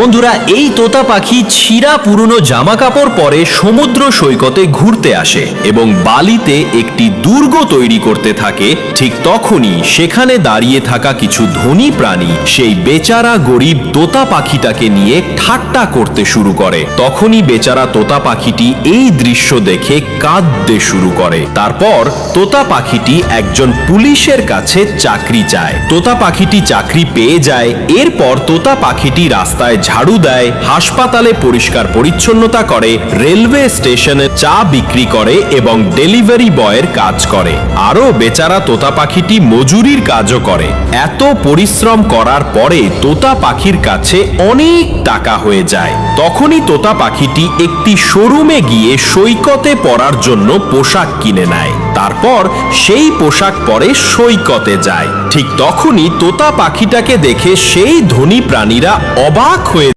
বন্ধুরা, এই তোতা পাখি ছিঁড়া পুরনো জামা কাপড় পরে সমুদ্র সৈকতে ঘুরতে আসে এবং বালিতে একটি দুর্গ তৈরি করতে থাকে। ঠিক তখনই সেখানে দাঁড়িয়ে থাকা কিছু ধনী প্রাণী সেই বেচারা গরিব তোতা পাখিটাকে নিয়ে ঠাট্টা করতে শুরু করে। তখনই বেচারা তোতা পাখিটি এই দৃশ্য দেখে কাঁদতে শুরু করে। তারপর তোতা পাখিটি একজন পুলিশের কাছে চাকরি চায়। তোতা পাখিটি চাকরি পেয়ে যায়, এরপর তোতা পাখিটি রাস্তায় ঝাড়ু দেয়, হাসপাতালে পরিষ্কার পরিচ্ছন্নতা করে, রেলওয়ে স্টেশনে চা বিক্রি করে এবং ডেলিভারি বয়ের কাজ করে। আরও বেচারা তোতা পাখিটি মজুরির কাজও করে। এত পরিশ্রম করার পরে তোতা পাখির কাছে অনেক টাকা হয়ে যায়। তখনই তোতা পাখিটি একটি শোরুমে গিয়ে সৈকতে পরার জন্য পোশাক কিনে নেয়। তারপর সেই পোশাক পরে সৈকতে যায়। ঠিক তখনই তোতা পাখিটাকে দেখে সেই ধনী প্রাণীরা অবাক হয়ে